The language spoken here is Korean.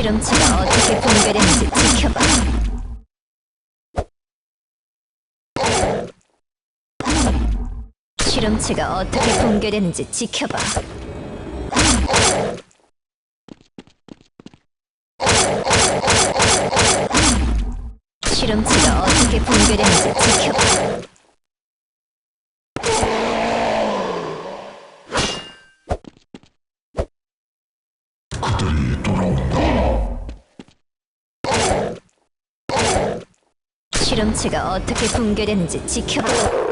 실험체가 어떻게 붕괴되는지 지켜봐. 실험체가 어떻게 붕괴되는지 지켜봐. 실험체가 어떻게 붕괴되는지 지켜봐. 실험체가 어떻게 붕괴되는지 지켜봐.